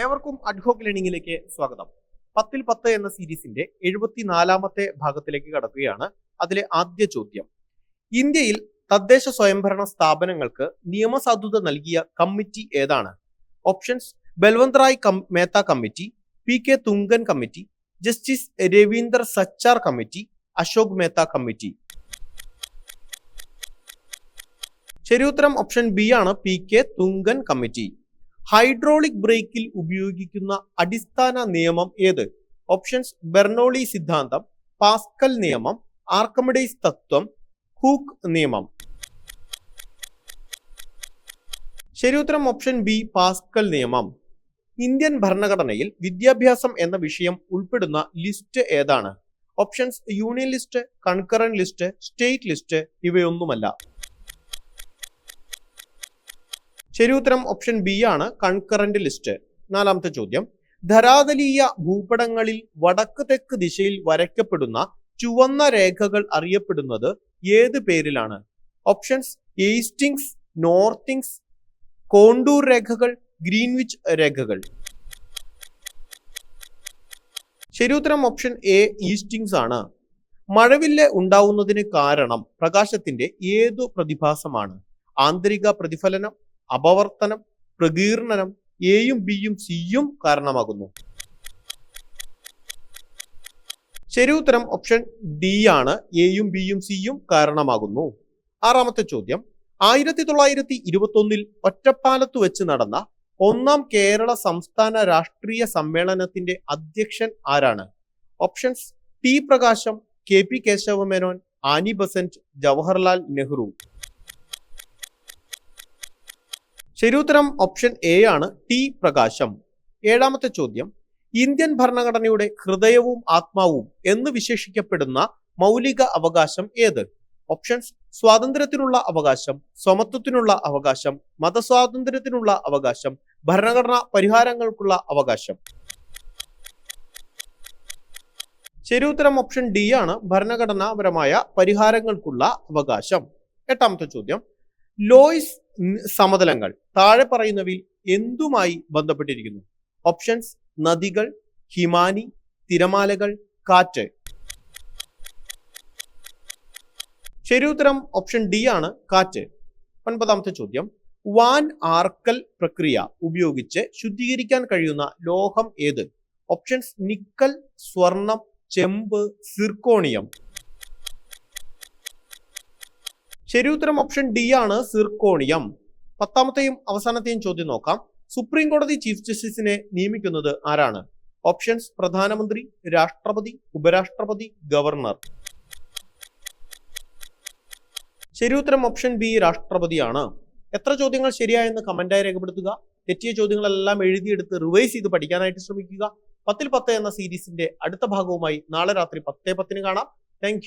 ഏവർക്കും അഡ്ഹോക്ക് ലേണിംഗിലേക്ക് സ്വാഗതം. പത്തിൽ പത്ത് എന്ന സീരീസിന്റെ എഴുപത്തിനാലാമത്തെ ഭാഗത്തിലേക്ക് കടക്കുകയാണ് അതിലെ ആദ്യ ചോദ്യം. ഇന്ത്യയിൽ തദ്ദേശ സ്വയംഭരണ സ്ഥാപനങ്ങൾക്ക് നിയമസാധുത നൽകിയ കമ്മിറ്റി ഏതാണ്? Options Balwant Rai Mehta committee P K Thungan committee justice Ravinder Sachar committee Ashok Mehta committee. ശരിയുത്തരം ഓപ്ഷൻ ബി ആണ് P K Thungan committee. Hydraulic ബ്രേക്കിൽ ഉപയോഗിക്കുന്ന അടിസ്ഥാന നിയമം ഏത്? ഓപ്ഷൻസ് ബെർണോളി സിദ്ധാന്തം പാസ്കൽ നിയമം ആർക്കമിഡൈസ് തത്വം ഹൂക്ക് നിയമം. ശരിയുത്തരം ഓപ്ഷൻ ബി പാസ്കൽ നിയമം. ഇന്ത്യൻ ഭരണഘടനയിൽ വിദ്യാഭ്യാസം എന്ന വിഷയം ഉൾപ്പെടുന്ന ലിസ്റ്റ് ഏതാണ്? Options union list concurrent list state list ഇവയൊന്നുമല്ല. ശരി ഉത്തരം ഓപ്ഷൻ ബി ആണ് കൺകറന്റ് ലിസ്റ്റ് നാലാമത്തെ ചോദ്യം. ധരാതലീയ ഭൂപടങ്ങളിൽ വടക്ക് തെക്ക് ദിശയിൽ വരയ്ക്കപ്പെടുന്ന ചുവന്ന രേഖകൾ അറിയപ്പെടുന്നത് ഏത് പേരിലാണ്? ഓപ്ഷൻസ് ഈസ്റ്റിങ്സ് നോർത്തിങ്സ് കോണ്ടൂർ രേഖകൾ ഗ്രീൻവിച്ച് രേഖകൾ. ശരിയുത്തരം ഓപ്ഷൻ എ ഈസ്റ്റിങ്സ് ആണ്. മഴവില്ല് ഉണ്ടാവുന്നതിന് കാരണം പ്രകാശത്തിന്റെ ഏതു പ്രതിഭാസമാണ്? ആന്തരിക പ്രതിഫലനം അപവർത്തനം പ്രകീർണനം എയും ബിയും സിയും കാരണമാകുന്നു. ശരി ഉത്തരം ഓപ്ഷൻ ഡി ആണ്. എയും ബിയും സിയും കാരണമാകുന്നു. ആറാമത്തെ ചോദ്യം. ആയിരത്തി തൊള്ളായിരത്തി ഇരുപത്തി ഒന്നിൽ ഒറ്റപ്പാലത്ത് വെച്ച് നടന്ന ഒന്നാം കേരള സംസ്ഥാന രാഷ്ട്രീയ സമ്മേളനത്തിന്റെ അധ്യക്ഷൻ ആരാണ്? Options T Prakasam K P Kesava Menon Annie Besant Jawaharlal Nehru. ശരിയുത്തരം ഓപ്ഷൻ എ ആണ് ടി പ്രകാശം. ഏഴാമത്തെ ചോദ്യം ഇന്ത്യൻ ഭരണഘടനയുടെ ഹൃദയവും ആത്മാവും എന്ന് വിശേഷിക്കപ്പെടുന്ന മൗലിക അവകാശം ഏത്? ഓപ്ഷൻസ് സ്വാതന്ത്ര്യത്തിനുള്ള അവകാശം സമത്വത്തിനുള്ള അവകാശം മതസ്വാതന്ത്ര്യത്തിനുള്ള അവകാശം ഭരണഘടനാ പരിഹാരങ്ങൾക്കുള്ള അവകാശം. ശരിയുത്തരം ഓപ്ഷൻ ഡി ആണ് ഭരണഘടനാപരമായ പരിഹാരങ്ങൾക്കുള്ള അവകാശം. എട്ടാമത്തെ ചോദ്യം ലോയ്സ് സമതലങ്ങൾ. താഴെ പറയുന്നവയിൽ എന്തുമായി ബന്ധപ്പെട്ടിരിക്കുന്നു? ഓപ്ഷൻസ് നദികൾ ഹിമാനി തിരമാലകൾ കാറ്റ്. ശരിയുത്തരം ഓപ്ഷൻ ഡി ആണ് കാറ്റ്. ഒൻപതാമത്തെ ചോദ്യം. വാൻ ആർക്കൽ പ്രക്രിയ ഉപയോഗിച്ച് ശുദ്ധീകരിക്കാൻ കഴിയുന്ന ലോഹം ഏത്? ഓപ്ഷൻസ് നിക്കൽ സ്വർണം ചെമ്പ് സിർക്കോണിയം. ശരിയുത്തരം ഓപ്ഷൻ ഡി ആണ് സിർക്കോണിയം. പത്താമത്തെയും അവസാനത്തെയും ചോദ്യം നോക്കാം. സുപ്രീം കോടതി ചീഫ് ജസ്റ്റിസിനെ നിയമിക്കുന്നത് ആരാണ്? ഓപ്ഷൻസ് പ്രധാനമന്ത്രി രാഷ്ട്രപതി ഉപരാഷ്ട്രപതി ഗവർണർ. ശരിയുത്തരം ഓപ്ഷൻ ബി രാഷ്ട്രപതിയാണ്. എത്ര ചോദ്യങ്ങൾ ശരിയായെന്ന് കമന്റായി രേഖപ്പെടുത്തുക. തെറ്റിയ ചോദ്യങ്ങളെല്ലാം എഴുതിയെടുത്ത് റിവൈസ് ചെയ്ത് പഠിക്കാനായിട്ട് ശ്രമിക്കുക. പത്തിൽ പത്ത് എന്ന സീരീസിന്റെ അടുത്ത ഭാഗവുമായി നാളെ രാത്രി പത്തേ പത്തിന് കാണാം. താങ്ക്